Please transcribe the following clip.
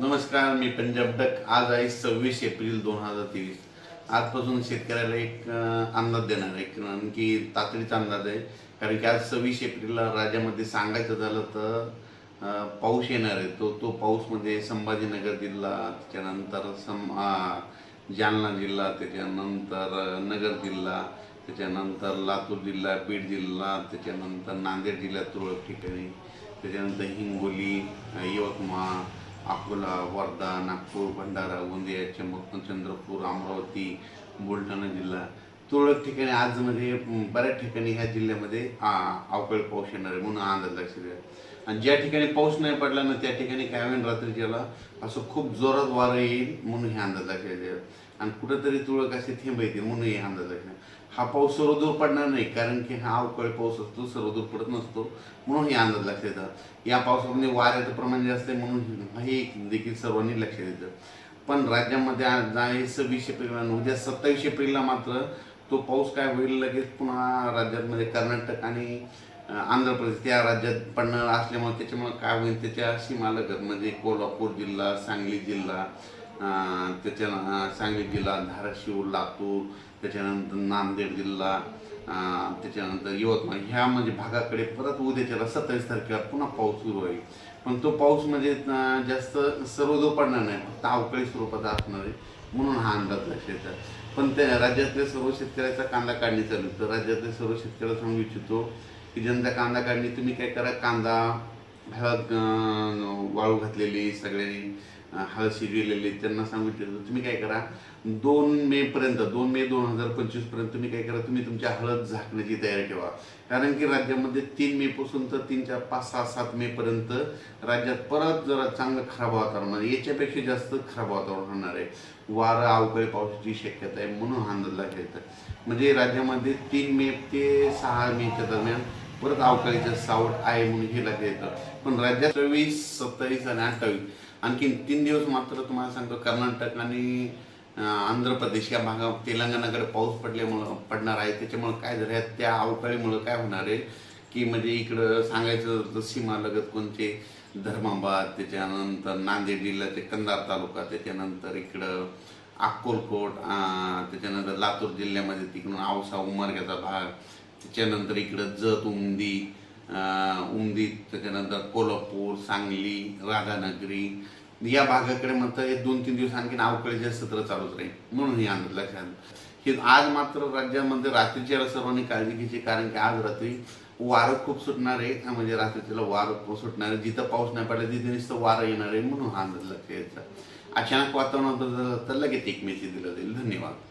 नमस्कार मी पंजाब डक. आज आहे सव्वीस एप्रिल दोन हजार तेवीस. आजपासून शेतकऱ्याला एक अंदाज देणार आहे. कारण की तातडीचा अंदाज आहे. कारण की आज सव्वीस एप्रिलला राज्यामध्ये सांगायचं झालं तर पाऊस येणार आहे. तो तो पाऊसमध्ये म्हणजे संभाजीनगर जिल्हा त्याच्यानंतर सम जालना जिल्हा त्याच्यानंतर नगर जिल्हा त्याच्यानंतर लातूर जिल्हा बीड जिल्हा त्याच्यानंतर नांदेड जिल्ह्यात तुरळक ठिकाणी त्याच्यानंतर हिंगोली अकोला वर्धा नागपूर भंडारा गोंदिया चंद्रपूर चंद्रपूर अमरावती बुलढाणा जिल्हा. तुरळक ठिकाणी आजमध्ये बऱ्याच ठिकाणी ह्या जिल्ह्यामध्ये अवकाळी पाऊस येणार आहे म्हणून हा अंदाज लक्षात घ्या आणि ज्या ठिकाणी पाऊस नाही पडला ना त्या ठिकाणी काय होईल रात्रीच्याला असं खूप जोरात वारं येईल म्हणून हे अंदाज लक्षात घ्या आणि कुठंतरी तुळक असे थेंब येते म्हणून हे अंदाज लक्षात हा पाऊस सर्वदूर पडणार नाही कारण की हा अवकाळी पाऊस असतो सर्वदूर पडत नसतो म्हणून हे अंदाज लक्षात येतात या पावसामध्ये वाऱ्याचं प्रमाण जास्त आहे म्हणून हे देखील सर्वांनी लक्षात येतं पण राज्यामध्ये आहे सव्वीस एप्रिलला उद्या सत्तावीस एप्रिलला मात्र तो पाऊस काय होईल लगेच पुन्हा राज्यामध्ये कर्नाटक आणि आंध्र प्रदेश त्या राज्यात पडणार असल्यामुळे त्याच्यामुळे काय होईल त्याच्या सीमालगत म्हणजे कोल्हापूर जिल्हा सांगली जिल्हा त्याच्या सांगली जिल्हा धाराशिव लातूर त्याच्यानंतर नांदेड जिल्हा त्याच्यानंतर यवतमाळ ह्या म्हणजे भागाकडे परत उद्याच्याला सत्तावीस तारखेला पुन्हा पाऊस सुरू होईल पण तो पाऊस म्हणजे जास्त सर्वदूर पडणार नाही फक्त अवकाळी स्वरूपाचा असणार आहे म्हणून हा अंदाज लक्षात पण त्या राज्यातल्या सर्व शेतकऱ्याचा कांदा काढणी चालू तर राज्यातल्या सर्व शेतकऱ्याला सांगू इच्छितो की ज्यांचा कांदा काढणी तुम्ही काय करा कांदा ह्याला वाळू घातलेली सगळे हळद शिजविलेली त्यांना सांगू इच्छितो तुम्ही काय करा दोन मे पर्यंत दोन मे दोन हजार पंचवीसपर्यंत तुम्ही काय करा तुम्ही तुमच्या हळद झाकण्याची तयारी ठेवा. कारण की राज्यामध्ये तीन मे पासून तर तीन चार पाच सहा सात मे पर्यंत राज्यात परत जरा चांगलं खराब वातावरण म्हणजे याच्यापेक्षा जास्त खराब वातावरण होणार आहे. वारं अवकाळी पावसाची शक्यता आहे म्हणून हा अंदाज लागला म्हणजे राज्यामध्ये तीन मे ते सहा मेच्या दरम्यान परत अवकाळीचं सावड आहे म्हणून हे लक्षात येतं. पण राज्यात चोवीस सत्तावीस आणि अठ्ठावीस आणखीन तीन दिवस मात्र तुम्हाला सांगतो कर्नाटक आणि आंध्र प्रदेश या भागात तेलंगणाकडे पाऊस पडल्यामुळं पडणार आहे. त्याच्यामुळं काय झालं आहे, त्या अवकाळीमुळं काय होणार आहे? की म्हणजे इकडं सांगायचं तर सीमालगत कोणते? धर्माबाद त्याच्यानंतर नांदेड जिल्ह्याचे कंधार तालुका त्याच्यानंतर इकडं अक्कोलकोट त्याच्यानंतर लातूर जिल्ह्यामध्ये तिकडून औसा उमरग्याचा भाग त्याच्यानंतर इकडं जत उमदी उमदीत त्याच्यानंतर कोल्हापूर सांगली राधानगरी. या भागाकडे म्हणतं हे दोन तीन दिवस आणखी अवकाळीचे सत्र चालूच राहील. म्हणून हे अंदाज लक्षात हे आज मात्र राज्यामध्ये रात्रीच्या सर्वांनी काळजी घ्यायची कारण की आज रात्री वारं खूप सुटणार आहे. म्हणजे रात्रीच्याला वारं खूप सुटणार आहे. जिथं पाऊस नाही पडला तिथे नुसतं वारं येणार आहे. म्हणून हा अंदाज लक्ष यायचा. अचानक वातावरण तर लगेच एक मेसेज दिला जाईल. धन्यवाद.